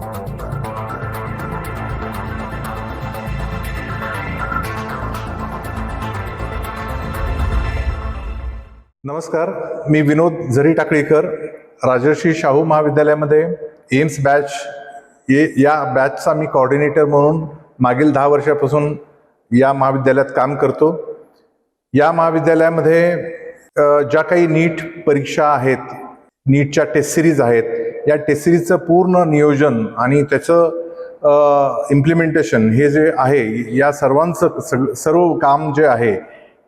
नमस्कार मी विनोद झरी टाकळीकर राजर्षी शाहू महाविद्यालयामध्ये AIIMS batch ये या बॅचचा मी कॉर्डिनेटर म्हणून मागील दहा वर्षापासून या महाविद्यालयात काम करतो. या महाविद्यालयामध्ये ज्या काही नीट परीक्षा आहेत नीटच्या टेस्ट सिरीज आहेत या टेस्ट सिरीजचं पूर्ण नियोजन आणि त्याचं इम्प्लिमेंटेशन हे जे आहे या सर्वांचं सग सर्व काम जे आहे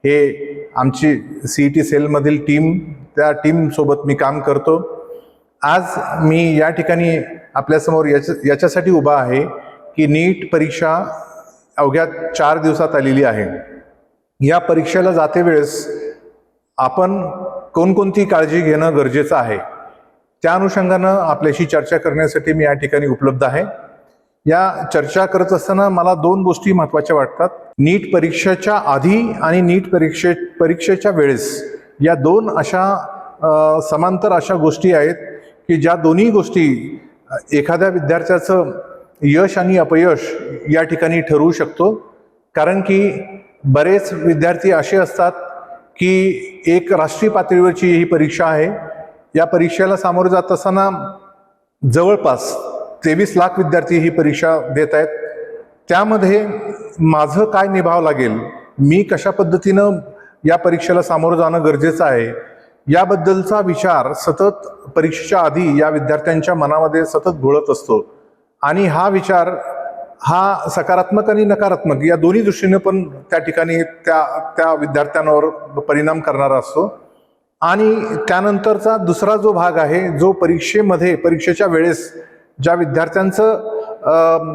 हे आमची सी ई टी सेलमधील टीम त्या टीमसोबत मी काम करतो. आज मी या ठिकाणी आपल्यासमोर याच्या याच्यासाठी उभा आहे की नीट परीक्षा अवघ्या चार दिवसात आलेली आहे. या परीक्षेला जाते वेळेस आपण कोणकोणती काळजी घेणं गरजेचं आहे? त्या अनुषंगानं आपल्याशी चर्चा करण्यासाठी मी या ठिकाणी उपलब्ध आहे. या चर्चा करत असताना मला दोन गोष्टी महत्त्वाच्या वाटतात. नीट परीक्षेच्या आधी आणि नीट परीक्षे परीक्षेच्या वेळेस या दोन अशा समांतर अशा गोष्टी आहेत की ज्या दोन्ही गोष्टी एखाद्या विद्यार्थ्याचं यश आणि अपयश या ठिकाणी ठरवू शकतो. कारण की बरेच विद्यार्थी असे असतात की एक राष्ट्रीय पातळीवरची ही परीक्षा आहे. या परीक्षेला सामोरं जात असताना जवळपास तेवीस लाख विद्यार्थी ही परीक्षा देत आहेत. त्यामध्ये माझं काय निभाव लागेल? मी कशा पद्धतीनं या परीक्षेला सामोरं जाणं गरजेचं आहे? याबद्दलचा विचार सतत परीक्षेच्या आधी या विद्यार्थ्यांच्या मनामध्ये सतत घोळत असतो. आणि हा विचार हा सकारात्मक आणि नकारात्मक या दोन्ही दृष्टीने पण त्या ठिकाणी त्या त्या विद्यार्थ्यांवर परिणाम करणारा असतो. आणि त्यानंतरचा दुसरा जो भाग आहे जो परीक्षेमध्ये परीक्षेच्या वेळेस ज्या विद्यार्थ्यांचं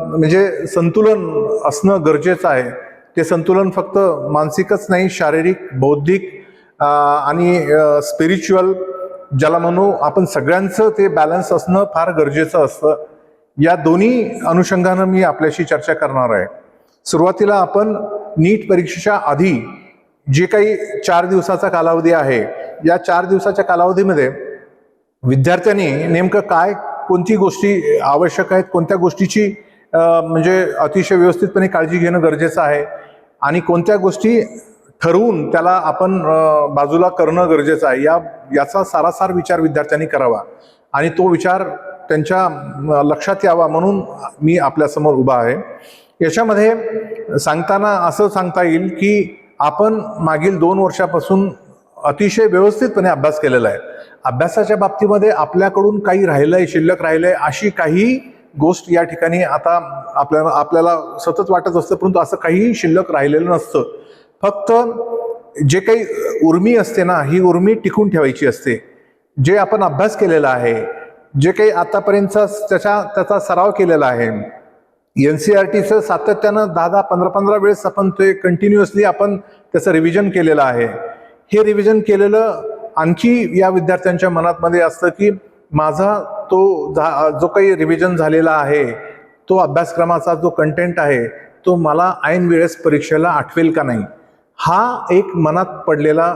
म्हणजे संतुलन असणं गरजेचं आहे ते संतुलन फक्त मानसिकच नाही शारीरिक बौद्धिक आणि स्पिरिच्युअल ज्याला म्हणू आपण सगळ्यांचं ते बॅलन्स असणं फार गरजेचं असतं. या दोन्ही अनुषंगानं मी आपल्याशी चर्चा करणार आहे. सुरुवातीला आपण नीट परीक्षेच्या आधी जे काही चार दिवसाचा कालावधी आहे या चार दिवसाच्या कालावधीमध्ये विद्यार्थ्यांनी नेमकं काय कोणती गोष्टी आवश्यक आहेत कोणत्या गोष्टीची म्हणजे अतिशय व्यवस्थितपणे काळजी घेणं गरजेचं आहे आणि कोणत्या गोष्टी ठरवून त्याला आपण बाजूला करणं गरजेचं आहे या याचा सारासार विचार विद्यार्थ्यांनी करावा आणि तो विचार त्यांच्या लक्षात यावा म्हणून मी आपल्यासमोर उभा आहे. याच्यामध्ये सांगताना असं सांगता येईल की आपण मागील दोन वर्षापासून अतिशय व्यवस्थितपणे अभ्यास केलेला आहे. अभ्यासाच्या बाबतीमध्ये आपल्याकडून काही राहिलंय शिल्लक राहिलंय अशी काही गोष्ट या ठिकाणी आता आपल्याला आपल्याला सतत वाटत असतं परंतु असं काहीही शिल्लक राहिलेलं नसतं. फक्त जे काही उर्मी असते ना ही उर्मी टिकून ठेवायची असते. जे आपण अभ्यास केलेला आहे जे काही आतापर्यंतचा त्याच्या त्याचा सराव केलेला आहे. एन सी आर टीचं सातत्यानं दहा दहा पंधरा पंधरा वेळेस आपण ते कंटिन्युअसली आपण त्याचं रिव्हिजन केलेलं आहे. हे रिव्हिजन केलेलं आणखी या विद्यार्थ्यांच्या मनातमध्ये असतं की माझा तो जो काही रिव्हिजन झालेला आहे तो अभ्यासक्रमाचा जो कंटेंट आहे तो मला ऐन वेळेस परीक्षेला आठवेल का नाही? हा एक मनात पडलेला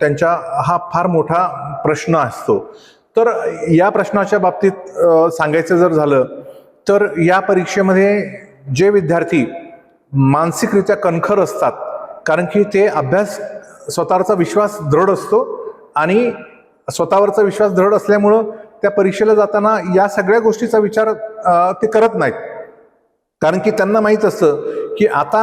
त्यांच्या हा फार मोठा प्रश्न असतो. तर या प्रश्नाच्या बाबतीत सांगायचं जर झालं तर या परीक्षेमध्ये जे विद्यार्थी मानसिकरित्या कणखर असतात कारण की ते अभ्यास स्वतःवरचा विश्वास दृढ असतो आणि स्वतःवरचा विश्वास दृढ असल्यामुळं त्या परीक्षेला जाताना या सगळ्या गोष्टीचा विचार ते करत नाहीत. कारण की त्यांना माहीत असतं की आता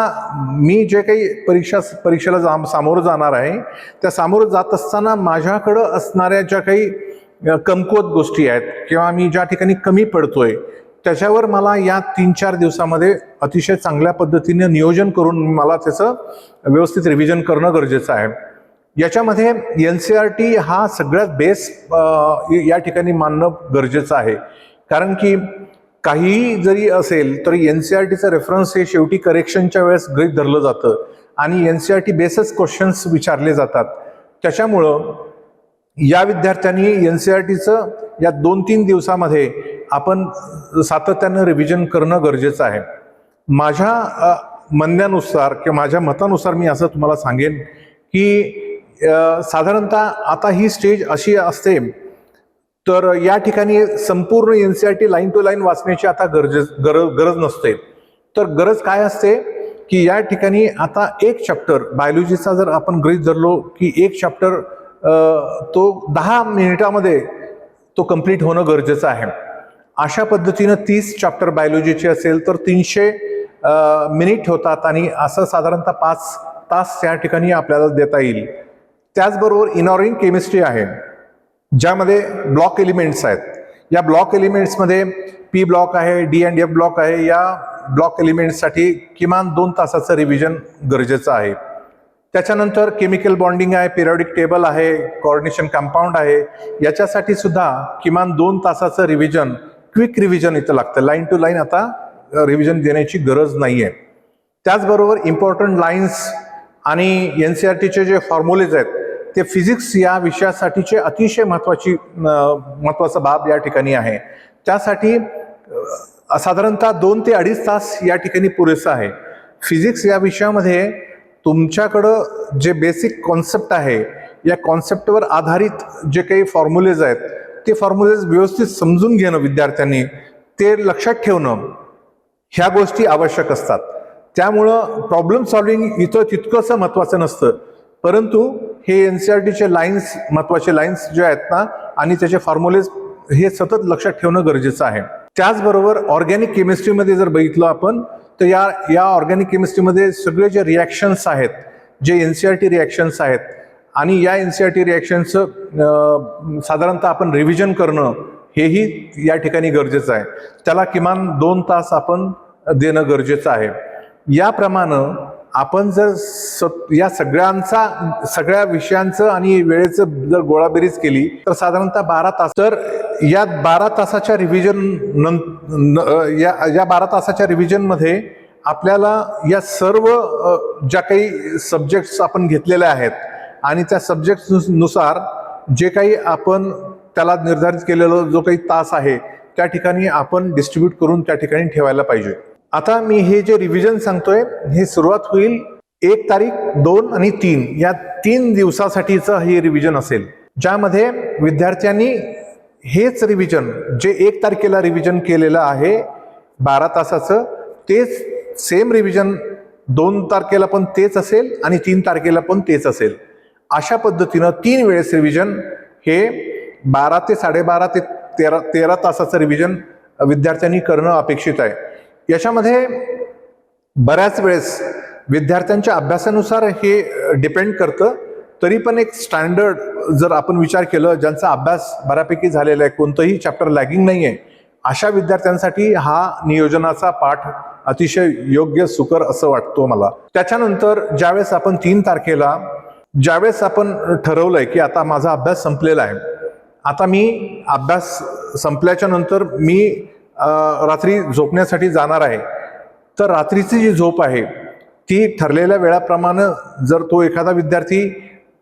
मी जे काही परीक्षा परीक्षेला जा सामोरं जाणार आहे त्या सामोरं जात असताना माझ्याकडं असणाऱ्या ज्या काही कमकुवत गोष्टी आहेत किंवा मी ज्या ठिकाणी कमी पडतोय त्याच्यावर मला या तीन चार दिवसामध्ये अतिशय चांगल्या पद्धतीने नियोजन करून मला त्याचं व्यवस्थित रिव्हिजन करणं गरजेचं आहे. याच्यामध्ये एन सी आर टी हा सगळ्यात बेस या ठिकाणी मानणं गरजेचं आहे. कारण की काहीही जरी असेल तरी एन सी आर टीचं रेफरन्स हे शेवटी करेक्शनच्या वेळेस गृहीत धरलं जातं आणि एन सी आर टी बेसच क्वेश्चन्स विचारले जातात. त्याच्यामुळं या विद्यार्थ्यांनी एन सी आर टीचं या दोन तीन दिवसामध्ये आपण सातत्यानं रिव्हिजन करणं गरजेचं आहे. माझ्या म्हणण्यानुसार किंवा माझ्या मतानुसार मी असं तुम्हाला सांगेन की साधारणतः आता ही स्टेज अशी असते तर या ठिकाणी संपूर्ण N C R T line to line वाचण्याची आता गरजे गरज गरज नसते. तर गरज काय असते की या ठिकाणी आता एक चॅप्टर बायोलॉजीचा जर आपण गृहित धरलो की एक चॅप्टर तो दहा मिनिटामध्ये तो कंप्लीट होणं गरजेचं आहे. अशा पद्धतीनं तीस चॅप्टर बायोलॉजीचे असेल तर तीनशे मिनिट होतात आणि असं साधारणतः पाच तास त्या ठिकाणी आपल्याला देता येईल. त्याचबरोबर इनॉरिंग केमिस्ट्री आहे ज्यामध्ये ब्लॉक एलिमेंट्स आहेत. या ब्लॉक एलिमेंट्समध्ये पी ब्लॉक आहे डी अँड एफ ब्लॉक आहे. या ब्लॉक एलिमेंट्ससाठी किमान दोन तासाचं रिव्हिजन गरजेचं आहे. त्याच्यानंतर केमिकल बॉन्डिंग आहे पिरियॉडिक टेबल आहे कॉर्डिनेशन कंपाऊंड आहे. याच्यासाठी सुद्धा किमान दोन तासाचं रिव्हिजन क्विक रिव्हिजन इथं लागतं. लाईन टू लाईन आता रिव्हिजन देण्याची गरज नाही आहे त्याचबरोबर इम्पॉर्टंट लाईन्स आणि एन सी आर टीचे जे फॉर्म्युलेज आहेत ते फिजिक्स या विषयासाठीचे अतिशय महत्त्वाची महत्त्वाचा बाब या ठिकाणी आहे. त्यासाठी साधारणतः दोन ते अडीच तास या ठिकाणी पुरेसं आहे. फिजिक्स या विषयामध्ये तुमच्याकडं जे बेसिक कॉन्सेप्ट आहे या कॉन्सेप्टवर आधारित जे काही फॉर्म्युलेज आहेत ते फॉर्म्युलेज व्यवस्थित समजून घेणं विद्यार्थ्यांनी ते लक्षात ठेवणं ह्या गोष्टी आवश्यक असतात. त्यामुळं प्रॉब्लेम सॉल्विंग इथं तितकंसं महत्त्वाचं नसतं. परंतु हे एन सी आर टीचे लाईन्स महत्त्वाचे लाईन्स जे आहेत ना आणि त्याचे फॉर्म्युलेज हे सतत लक्षात ठेवणं गरजेचं आहे. त्याचबरोबर ऑर्गॅनिक केमिस्ट्रीमध्ये जर बघितलं आपण तर या या ऑर्गॅनिक केमिस्ट्रीमध्ये सगळे जे रिॲक्शन्स आहेत जे N C R T reactions आहेत आणि या एन सी आर टी रिॲक्शनचं साधारणतः आपण रिव्हिजन करणं हेही या ठिकाणी गरजेचं आहे. त्याला किमान दोन तास आपण देणं गरजेचं आहे. याप्रमाणे आपण जर स या सगळ्यांचा सगळ्या विषयांचं आणि वेळेचं जर गोळाबेरीज केली तर साधारणतः बारा तास तर या बारा तासाच्या रिव्हिजन नं या या बारा तासाच्या रिव्हिजनमध्ये आपल्याला या सर्व ज्या काही सब्जेक्ट्स आपण घेतलेल्या आहेत आणि त्या सब्जेक्टनुसार जे काही आपण त्याला निर्धारित केलेला जो काही तास आहे त्या ठिकाणी आपण डिस्ट्रीब्यूट करून त्या ठिकाणी ठेवायला पाहिजे. आता मी हे जे रिव्हिजन सांगतोय हे सुरुवात होईल एक तारीख दोन आणि तीन. या तीन दिवसासाठीचं हे रिव्हिजन असेल. ज्यामध्ये विद्यार्थ्यांनी हेच रिव्हिजन जे एक तारखेला रिव्हिजन केलेलं आहे बारा तासाचं तेच सेम रिव्हिजन दोन तारखेला पण तेच असेल आणि तीन तारखेला पण तेच असेल. अशा पद्धतीनं तीन वेळेस रिव्हिजन हे बारा ते साडेबारा ते तेरा तेरा तासाचं रिव्हिजन विद्यार्थ्यांनी करणं अपेक्षित आहे. याच्यामध्ये बऱ्याच वेळेस विद्यार्थ्यांच्या अभ्यासानुसार हे डिपेंड करतं तरी पण एक स्टँडर्ड जर आपण विचार केलं ज्यांचा अभ्यास बऱ्यापैकी झालेला आहे कोणतंही चॅप्टर लॅगिंग नाही आहे अशा विद्यार्थ्यांसाठी हा नियोजनाचा पाठ अतिशय योग्य सुकर असं वाटतो मला. त्याच्यानंतर ज्यावेळेस आपण तीन तारखेला ज्यावेळेस आपण ठरवलंय की आता माझा अभ्यास संपलेला आहे आता मी अभ्यास संपल्याच्या नंतर मी रात्री झोपण्यासाठी जाणार आहे. तर रात्रीची जी झोप आहे ती ठरलेल्या वेळाप्रमाणे जर तो एखादा विद्यार्थी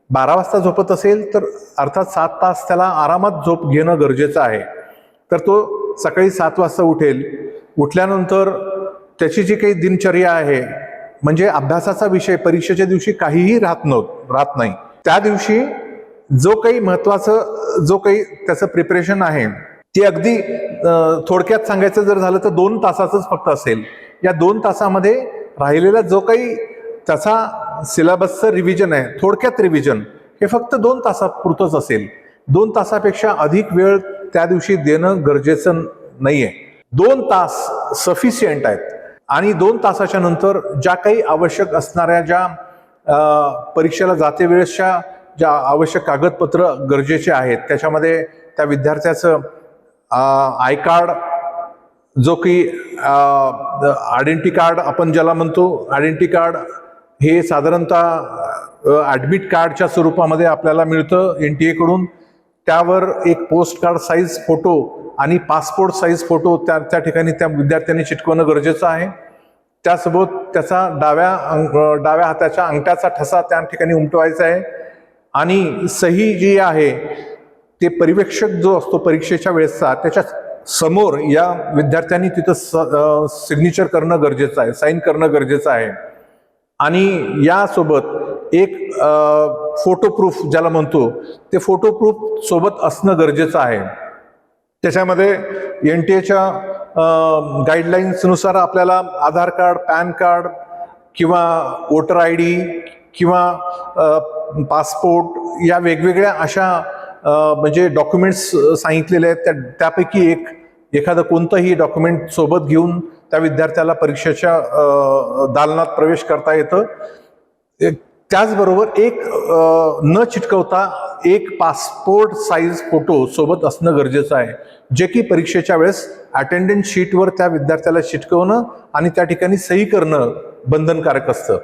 बारा वाजता झोपत असेल तर अर्थात सात तास त्याला आरामात झोप घेणं गरजेचं आहे. तर तो सकाळी सात वाजता उठेल. उठल्यानंतर त्याची जी काही दिनचर्या आहे म्हणजे अभ्यासाचा विषय परीक्षेच्या दिवशी काहीही राहत नव्हत राहत नाही. त्या दिवशी जो काही महत्वाचं जो काही त्याचं प्रिपरेशन आहे ते अगदी थोडक्यात सांगायचं जर झालं तर दोन तासाचंच फक्त असेल. या दोन तासामध्ये राहिलेला जो काही त्याचा सिलेबसचं रिव्हिजन आहे थोडक्यात रिव्हिजन हे फक्त दोन तासापुरतंच असेल. दोन तासापेक्षा अधिक वेळ त्या दिवशी देणं गरजेचं नाही आहे दोन तास सफिशियंट आहेत. आणि दोन तासाच्या नंतर ज्या काही आवश्यक असणाऱ्या ज्या परीक्षेला जाते वेळेसच्या ज्या आवश्यक कागदपत्र गरजेचे आहेत त्याच्यामध्ये त्या विद्यार्थ्याचं आय कार्ड जो की आयडेंटी कार्ड आपण ज्याला म्हणतो आयडेंटी कार्ड हे साधारणतः ॲडमिट कार्डच्या स्वरूपामध्ये आपल्याला मिळतं एन टी एकडून त्यावर एक पोस्ट कार्ड साईज फोटो आणि पासपोर्ट साईज फोटो त्या त्या ठिकाणी त्या विद्यार्थ्यांनी चिटकवणं गरजेचं आहे. त्यासोबत त्याचा डाव्या अंग- डाव्या हाताच्या अंगठ्याचा ठसा त्या ठिकाणी उमटवायचा आहे. आणि सही जी आहे ते परिवेक्षक जो असतो परीक्षेच्या वेळेसचा त्याच्यासमोर या विद्यार्थ्यांनी तिथं सिग्नेचर करणं गरजेचं आहे साईन करणं गरजेचं आहे. आणि यासोबत एक फोटो प्रूफ ज्याला म्हणतो ते फोटो प्रूफ सोबत असणं गरजेचं आहे. त्याच्यामध्ये एन टी एच्या गाईडलाईन्सनुसार आपल्याला आधार कार्ड पॅन कार्ड किंवा वोटर आय डी किंवा पासपोर्ट या वेगवेगळ्या अशा म्हणजे डॉक्युमेंट्स सांगितलेले आहेत. त्या त्यापैकी एक एखादं कोणतंही डॉक्युमेंट सोबत घेऊन त्या विद्यार्थ्याला परीक्षेच्या दालनात प्रवेश करता येतं. त्याचबरोबर एक न चिटकवता एक पासपोर्ट साईज फोटो सोबत असणं गरजेचं आहे. जे की परीक्षेच्या वेळेस अटेंडन्स शीटवर त्या विद्यार्थ्याला शिटकवणं आणि त्या ठिकाणी सही करणं बंधनकारक असतं.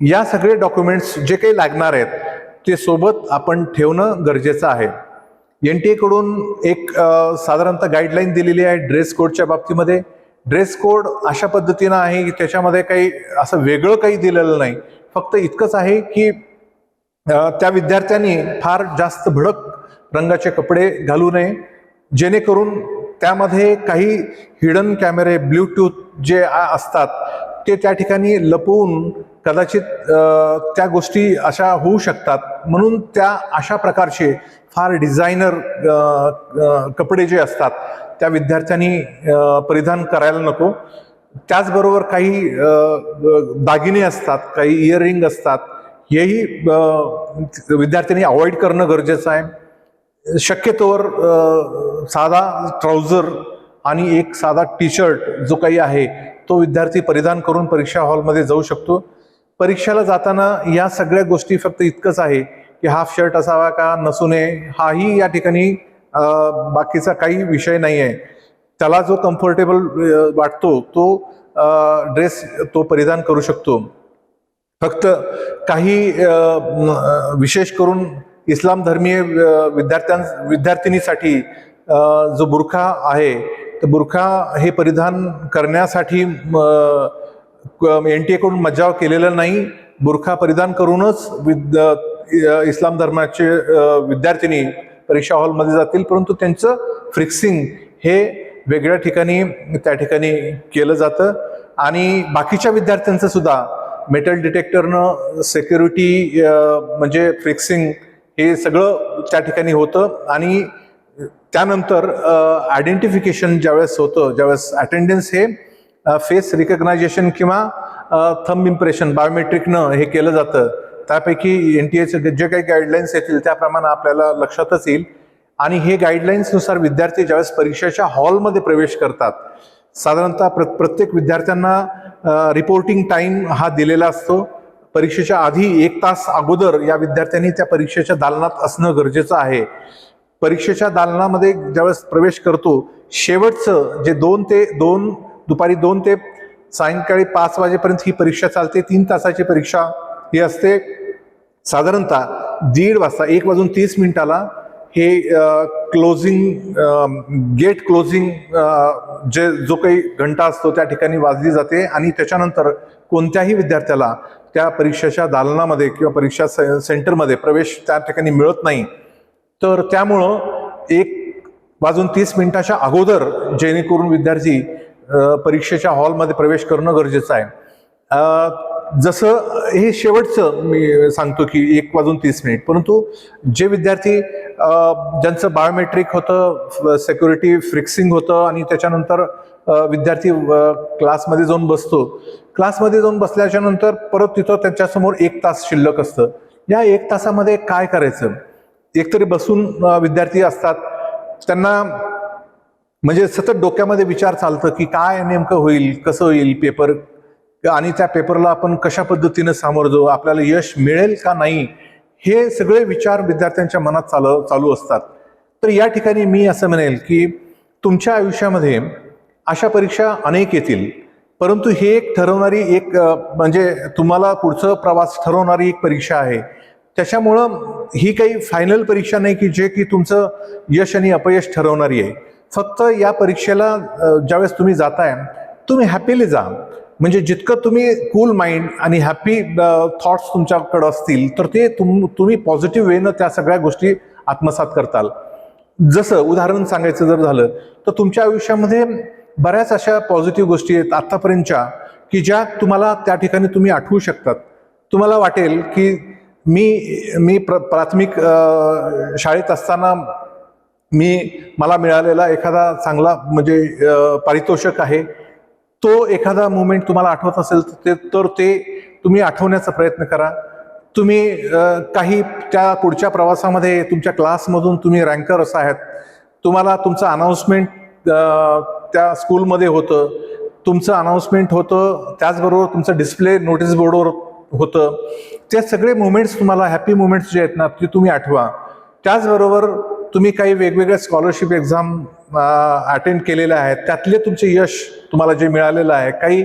या सगळे डॉक्युमेंट्स जे काही लागणार आहेत ते सोबत आपण ठेवणं गरजेचं आहे. एन टी एकडून एक साधारणतः गाईडलाईन दिलेली आहे ड्रेस कोडच्या बाबतीमध्ये. ड्रेस कोड अशा पद्धतीनं आहे की त्याच्यामध्ये काही असं वेगळं काही दिलेलं नाही. फक्त इतकंच आहे की त्या विद्यार्थ्यांनी फार जास्त भडक रंगाचे कपडे घालू नये. जेणेकरून त्यामध्ये काही हिडन कॅमेरे ब्ल्यूटूथ जे असतात ते त्या ठिकाणी लपवून कदाचित त्या गोष्टी अशा होऊ शकतात. म्हणून त्या अशा प्रकारचे फार डिझायनर कपडे जे असतात त्या विद्यार्थ्यांनी परिधान करायला नको. त्याचबरोबर काही दागिने असतात काही इयरिंग असतात हेही विद्यार्थ्यांनी अवॉइड करणं गरजेचं आहे. शक्यतोवर साधा ट्राउझर आणि एक साधा टी शर्ट जो काही आहे तो विद्यार्थी परिधान करून परीक्षा हॉलमध्ये जाऊ शकतो. परीक्षेला जाताना या सगळ्या गोष्टी फक्त इतकंच आहे की हाफ शर्ट असावा का नसू नये हाही या ठिकाणी बाकीचा काही विषय नाही आहे. त्याला जो कम्फर्टेबल वाटतो तो ड्रेस तो परिधान करू शकतो. फक्त काही विशेष करून इस्लाम धर्मीय विद्यार्थ्यां विद्यार्थिनीसाठी जो बुरखा आहे तर बुरखा हे परिधान करण्यासाठी एन टी एकडून मज्जाव केलेला नाही. बुरखा परिधान करूनच विद इस्लाम धर्माचे विद्यार्थिनी परीक्षा हॉलमध्ये जातील. परंतु त्यांचं फ्रिक्सिंग हे वेगळ्या ठिकाणी त्या ठिकाणी केलं जातं. आणि बाकीच्या विद्यार्थ्यांचं सुद्धा मेटल डिटेक्टरनं सेक्युरिटी म्हणजे फ्रिक्सिंग हे सगळं त्या ठिकाणी होतं आणि त्यानंतर आयडेंटिफिकेशन ज्यावेळेस होतं ज्यावेळेस अटेंडन्स हे फेस रिकग्नायझेशन किंवा थंब इम्प्रेशन बायोमेट्रिकनं हे केलं जातं त्यापैकी एन टी एचे जे काही गाईडलाईन्स येतील त्याप्रमाणे आपल्याला लक्षातच येईल. आणि हे गाईडलाईन्सनुसार विद्यार्थी ज्यावेळेस परीक्षेच्या हॉलमध्ये प्रवेश करतात साधारणतः प्र प्रत्येक विद्यार्थ्यांना रिपोर्टिंग टाईम हा दिलेला असतो. परीक्षेच्या आधी एक तास अगोदर या विद्यार्थ्यांनी त्या परीक्षेच्या दालनात असणं गरजेचं आहे. परीक्षेच्या दालनामध्ये ज्यावेळेस प्रवेश करतो शेवटचं जे दोन ते दोन दुपारी दोन ते सायंकाळी पाच वाजेपर्यंत ही परीक्षा चालते तीन तासाची परीक्षा ही असते. साधारणतः दीड वाजता एक वाजून तीस मिनिटाला हे क्लोजिंग गेट क्लोजिंग जे जो काही घंटा असतो त्या ठिकाणी वाजली जाते आणि त्याच्यानंतर कोणत्याही विद्यार्थ्याला त्या परीक्षेच्या दालनामध्ये किंवा परीक्षा से सेंटरमध्ये प्रवेश त्या ठिकाणी मिळत नाही. तर त्यामुळं एक वाजून तीस मिनिटाच्या अगोदर जेणेकरून विद्यार्थी परीक्षेच्या हॉलमध्ये प्रवेश करणं गरजेचं आहे. जसं हे शेवटचं मी सांगतो की एक वाजून तीस मिनिट. परंतु जे विद्यार्थी ज्यांचं बायोमेट्रिक होतं सेक्युरिटी फ्रिक्सिंग होतं आणि त्याच्यानंतर विद्यार्थी क्लासमध्ये जाऊन बसतो. क्लासमध्ये जाऊन बसल्याच्या नंतर परत तिथं त्यांच्यासमोर एक तास शिल्लक असतं. या एक तासामध्ये काय करायचं? एकतरी बसून विद्यार्थी असतात. त्यांना म्हणजे सतत डोक्यामध्ये विचार चालतं की काय नेमकं होईल कसं होईल पेपर? आणि त्या पेपरला आपण कशा पद्धतीनं सामोरं जाऊ? आपल्याला यश मिळेल का नाही? हे सगळे विचार विद्यार्थ्यांच्या मनात चालू चालू असतात. तर या ठिकाणी मी असं म्हणेल की तुमच्या आयुष्यामध्ये अशा परीक्षा अनेक येतील. परंतु हे एक ठरवणारी एक म्हणजे तुम्हाला पुढचं प्रवास ठरवणारी एक परीक्षा आहे. त्याच्यामुळं ही काही फायनल परीक्षा नाही की जे की तुमचं यश आणि अपयश ठरवणारी आहे. फक्त या परीक्षेला ज्यावेळेस तुम्ही जाताय तुम्ही हॅपीली जा. म्हणजे जितकं तुम्ही कूल माइंड आणि हॅपी थॉट्स तुमच्याकडं असतील तर ते तुम तुम्ही पॉझिटिव्ह वेनं त्या सगळ्या गोष्टी आत्मसात करताल. जसं उदाहरण सांगायचं जर झालं तर तुमच्या आयुष्यामध्ये बऱ्याच अशा पॉझिटिव्ह गोष्टी आहेत आत्तापर्यंतच्या की ज्या तुम्हाला त्या ठिकाणी तुम्ही आठवू शकतात. तुम्हाला वाटेल की मी मी प्र प्राथमिक शाळेत असताना मी मला मिळालेला एखादा चांगला म्हणजे पारितोषक पारितोषिक आहे. तो एखादा मुवमेंट तुम्हाला आठवत असेल तर ते तर ते तुम्ही आठवण्याचा प्रयत्न करा. तुम्ही काही त्या पुढच्या प्रवासामध्ये तुमच्या क्लासमधून तुम्ही रँकर असं आहात. तुम्हाला तुमचं अनाऊन्समेंट त्या स्कूलमध्ये होतं. तुमचं अनाऊन्समेंट होतं. त्याचबरोबर तुमचं डिस्प्ले नोटीस बोर्डवर होतं. ते सगळे मुवमेंट्स तुम्हाला हॅपी मुवमेंट्स जे आहेत ना ते तुम्ही आठवा. त्याचबरोबर तुम्ही काही वेगवेगळ्या स्कॉलरशिप एक्झाम अटेंड केलेल्या आहेत. त्यातले तुमचे यश तुम्हाला जे मिळालेलं आहे. काही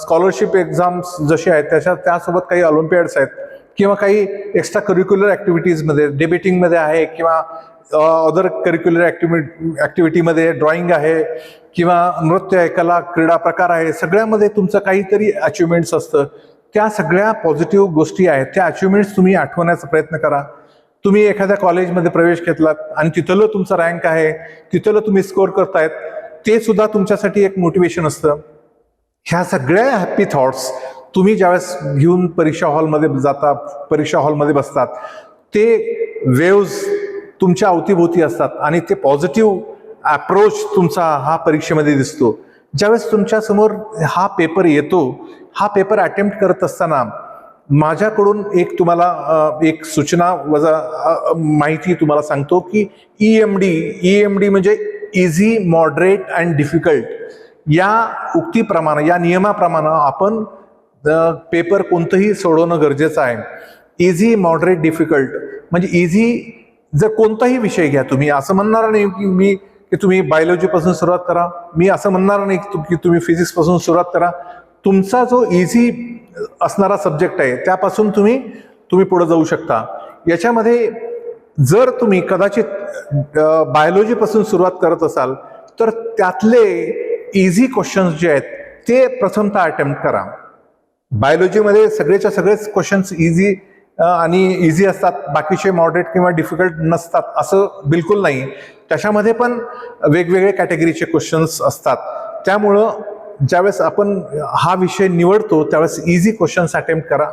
स्कॉलरशिप एक्झाम्स जसे आहेत त्याच्या त्यासोबत काही ऑलिम्पियाड्स आहेत. किंवा काही एक्स्ट्रा करिक्युलर ॲक्टिव्हिटीजमध्ये डिबेटिंगमध्ये आहे किंवा अदर करिक्युलर ॲक्टिव्हि ॲक्टिव्हिटीमध्ये ड्रॉइंग आहे किंवा नृत्य आहे कला क्रीडा प्रकार आहे सगळ्यामध्ये तुमचं काहीतरी अचिव्हमेंट्स असतं. त्या सगळ्या पॉझिटिव्ह गोष्टी आहेत. त्या अचिव्हमेंट्स तुम्ही आठवण्याचा प्रयत्न करा. तुम्ही एखाद्या कॉलेजमध्ये प्रवेश घेतलात आणि तिथलं तुमचं रँक आहे तिथलं तुम्ही स्कोअर करतायत ते सुद्धा तुमच्यासाठी एक मोटिवेशन असतं. ह्या सगळ्या हॅपी थॉट्स तुम्ही ज्यावेळेस घेऊन परीक्षा हॉलमध्ये जाता परीक्षा हॉलमध्ये बसतात ते वेव्ज तुमच्या अवतीभोवती असतात आणि ते पॉझिटिव्ह अप्रोच तुमचा हा परीक्षेमध्ये दिसतो. ज्यावेळेस तुमच्यासमोर हा पेपर येतो हा पेपर अटेम्प्ट करत असताना माझ्याकडून एक तुम्हाला एक सूचना वजा माहिती तुम्हाला सांगतो की E M D E M D म्हणजे इझी मॉडरेट अँड डिफिकल्ट या उक्तीप्रमाणे या नियमाप्रमाणे आपण पेपर कोणतंही सोडवणं गरजेचं आहे. इझी मॉडरेट डिफिकल्ट म्हणजे इझी जर कोणताही विषय घ्या तुम्ही असं म्हणणार नाही की मी की तुम्ही बायोलॉजीपासून सुरुवात करा. मी असं म्हणणार नाही की तुम्ही फिजिक्सपासून सुरुवात करा. तुमचा जो इझी असणारा सब्जेक्ट आहे त्यापासून तुम्ही तुम्ही पुढे जाऊ शकता. याच्यामध्ये जर तुम्ही कदाचित बायोलॉजीपासून सुरुवात करत असाल तर त्यातले इझी क्वेश्चन्स जे आहेत ते प्रथमतः अटेम्प्ट करा. बायोलॉजीमध्ये सगळेच्या सगळेच क्वेश्चन्स इझी आणि इझी असतात. बाकीचे मॉडरेट किंवा डिफिकल्ट नसतात असं बिलकुल नाही. त्याच्यामध्ये पण वेगवेगळे कॅटेगरीचे क्वेश्चन्स असतात. त्यामुळं ज्यावेळेस आपण हा विषय निवडतो त्यावेळेस इझी क्वेश्चन्स अटेम्प्ट करा.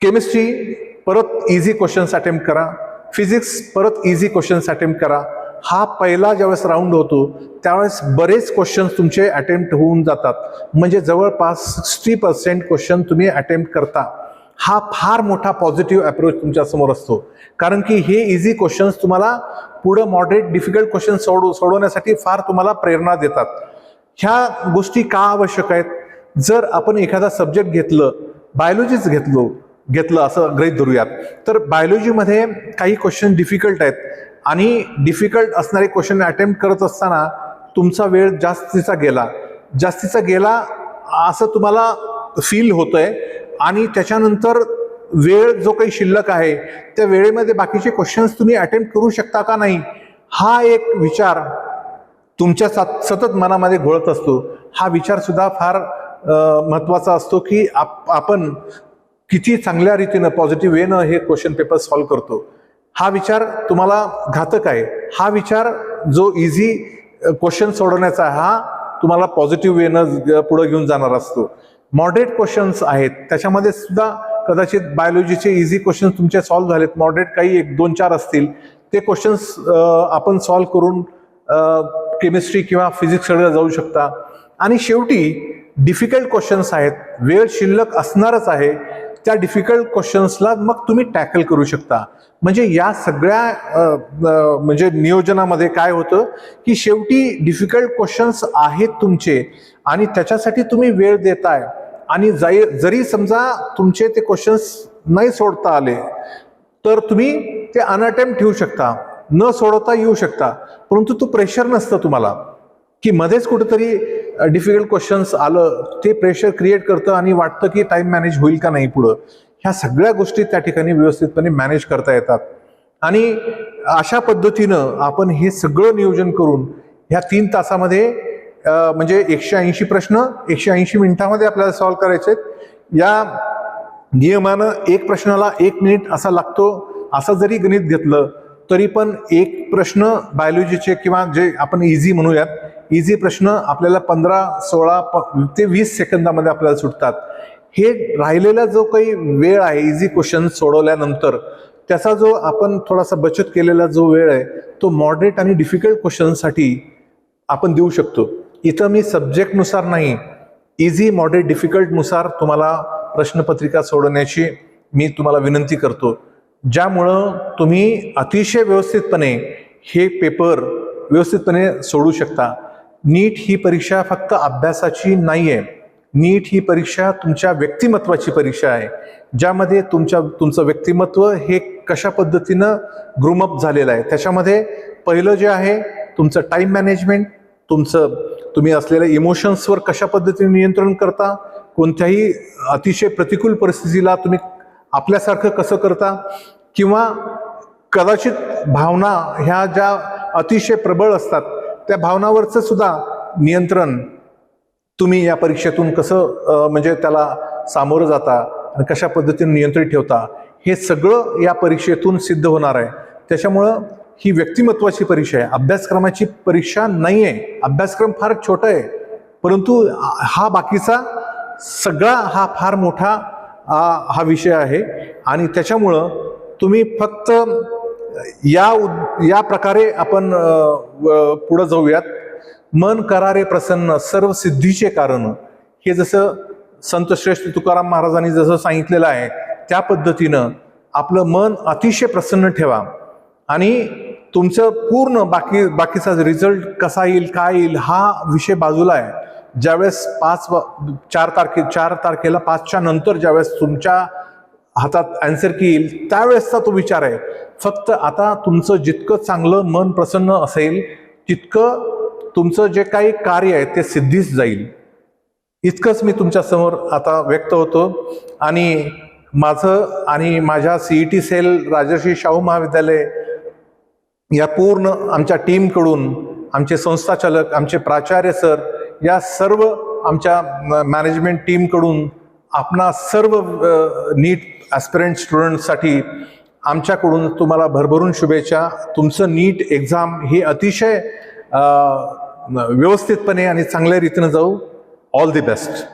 केमिस्ट्री परत इझी क्वेश्चन्स अटेम्प्ट करा. फिजिक्स परत इझी क्वेश्चन्स अटेम्प्ट करा. हा पहिला ज्यावेळेस राऊंड होतो त्यावेळेस बरेच क्वेश्चन्स तुमचे अटेम्प्ट होऊन जातात. म्हणजे जवळपास सिक्स्टी पर्सेंट क्वेश्चन तुम्ही अटेम्प्ट करता. हा फार मोठा पॉझिटिव्ह अप्रोच तुमच्यासमोर असतो. कारण की हे इझी क्वेश्चन्स तुम्हाला पुढं मॉडरेट डिफिकल्ट क्वेश्चन सोडव सोडवण्यासाठी फार तुम्हाला प्रेरणा देतात. ह्या गोष्टी का आवश्यक आहेत? जर आपण एखादा सब्जेक्ट घेतलं बायोलॉजीच घेतलो घेतलं असं ग्रहित धरूयात तर बायोलॉजीमध्ये काही क्वेश्चन डिफिकल्ट आहेत. आणि डिफिकल्ट असणारे क्वेश्चन अटेम्प्ट करत असताना तुमचा वेळ जास्तीचा गेला. जास्तीचा गेला असं तुम्हाला फील होतंय. आणि त्याच्यानंतर वेळ जो काही शिल्लक आहे त्या वेळेमध्ये बाकीचे क्वेश्चन्स तुम्ही अटेम्प्ट करू शकता का नाही हा एक विचार तुमच्या सात सतत मनामध्ये घोळत असतो. हा विचार सुद्धा फार महत्त्वाचा असतो की आप आपण किती चांगल्या रीतीनं पॉझिटिव्ह वेनं हे क्वेश्चन पेपर सॉल्व्ह करतो. हा विचार तुम्हाला घातक आहे. हा विचार जो इझी क्वेश्चन सोडवण्याचा हा तुम्हाला पॉझिटिव्ह वेनं पुढं घेऊन जाणार असतो. मॉडरेट क्वेश्चन्स आहेत. त्याच्यामध्ये सुद्धा कदाचित बायोलॉजीचे इझी क्वेश्चन तुमचे सॉल्व्ह झालेत. मॉडरेट काही एक दोन चार असतील. ते क्वेश्चन्स आपण सॉल्व्ह करून केमिस्ट्री किंवा फिजिक्सकडे जाऊ शकता. आणि शेवटी डिफिकल्ट क्वेश्चन्स आहेत. वेळ शिल्लक असणारच आहे. त्या डिफिकल्ट क्वेश्चन्सला मग तुम्ही टॅकल करू शकता. म्हणजे या सगळ्या म्हणजे नियोजनामध्ये काय होतं की शेवटी डिफिकल्ट क्वेश्चन्स आहेत तुमचे आणि त्याच्यासाठी तुम्ही वेळ देताय. आणि जाई जरी समजा तुमचे ते क्वेश्चन्स नाही सोडता आले तर तुम्ही ते अनअटेम्प्ट ठेवू शकता. न सोडवता येऊ शकता. परंतु तो प्रेशर नसतं तुम्हाला. की मध्येच कुठेतरी डिफिकल्ट क्वेश्चन्स आलं ते प्रेशर क्रिएट करतं आणि वाटतं की टाईम मॅनेज होईल का नाही पुढं. ह्या सगळ्या गोष्टी त्या ठिकाणी व्यवस्थितपणे मॅनेज करता येतात. आणि अशा पद्धतीनं आपण हे सगळं नियोजन करून ह्या तीन तासामध्ये म्हणजे एकशे ऐंशी प्रश्न एकशे ऐंशी मिनिटामध्ये आपल्याला सॉल्व्ह करायचे आहेत. या नियमानं एक प्रश्नाला एक मिनिट असा लागतो असं जरी गणित घेतलं तरी पण एक प्रश्न बायोलॉजीचे किंवा जे आपण इझी म्हणूयात इझी प्रश्न आपल्याला पंधरा सोळा प- ते वीस सेकंदामध्ये आपल्याला सुटतात. हे राहिलेला जो काही वेळ आहे इझी क्वेश्चन सोडवल्यानंतर त्याचा जो आपण थोडासा बचत केलेला जो वेळ आहे तो मॉडरेट आणि डिफिकल्ट क्वेश्चनसाठी आपण देऊ शकतो. इथं मी सब्जेक्टनुसार नाही इझी मॉडरेट डिफिकल्टनुसार तुम्हाला प्रश्नपत्रिका सोडवण्याची मी तुम्हाला विनंती करतो. ज्यामुळं तुम्ही अतिशय व्यवस्थितपणे हे पेपर व्यवस्थितपणे सोडू शकता. नीट ही परीक्षा फक्त अभ्यासाची नाही आहे नीट ही परीक्षा तुमच्या व्यक्तिमत्वाची परीक्षा आहे. ज्यामध्ये तुमच्या तुमचं व्यक्तिमत्व हे कशा पद्धतीनं ग्रुमअप झालेलं आहे. त्याच्यामध्ये पहिलं जे आहे तुमचं टाईम मॅनेजमेंट तुमचं तुम्ही असलेल्या इमोशन्सवर कशा पद्धतीने नियंत्रण करता? कोणत्याही अतिशय प्रतिकूल परिस्थितीला तुम्ही आपल्यासारखं कसं करता? किंवा कदाचित भावना ह्या ज्या अतिशय प्रबळ असतात त्या भावनावरचं सुद्धा नियंत्रण तुम्ही या परीक्षेतून कसं म्हणजे त्याला सामोरं जाता आणि कशा पद्धतीने नियंत्रित ठेवता हे सगळं या परीक्षेतून सिद्ध होणार आहे. त्याच्यामुळं ही व्यक्तिमत्वाची परीक्षा आहे. अभ्यासक्रमाची परीक्षा नाही आहे अभ्यासक्रम फार छोटा आहे. परंतु हा बाकीचा सगळा हा फार मोठा हा विषय आहे. आणि त्याच्यामुळं तुम्ही फक्त या उद- या प्रकारे आपण व- पुढं जाऊयात. मन करारे प्रसन्न सर्व सिद्धीचे कारण. हे जसं संत श्रेष्ठ तुकाराम महाराजांनी जसं सांगितलेलं आहे त्या पद्धतीनं आपलं मन अतिशय प्रसन्न ठेवा. आणि तुमचं पूर्ण बाकी बाकीचा रिझल्ट कसा येईल काय येईल हा विषय बाजूला आहे. ज्यावेळेस पाच व- चार तारखे चार तारखेला पाचच्या नंतर ज्यावेळेस तुमच्या हातात अँसर की येईल त्यावेळेसचा तो विचार आहे. फक्त आता तुमचं जितकं चांगलं मन प्रसन्न असेल तितकं तुमचं जे काही कार्य आहे ते सिद्धीच जाईल. इतकंच मी तुमच्यासमोर आता व्यक्त होतो. आणि माझं आणि माझ्या E T cell Rajarshi Shahu महाविद्यालय या पूर्ण आमच्या टीमकडून आमचे संस्थाचालक आमचे प्राचार्य सर या सर्व आमच्या मॅनेजमेंट टीमकडून आपणा सर्व नीट ॲस्पिरंट स्टुडंटसाठी आमच्याकडून तुम्हाला भरभरून शुभेच्छा. तुमचं नीट एक्झाम ही अतिशय व्यवस्थितपणे आणि चांगल्या रीतीनं जाऊ. All the best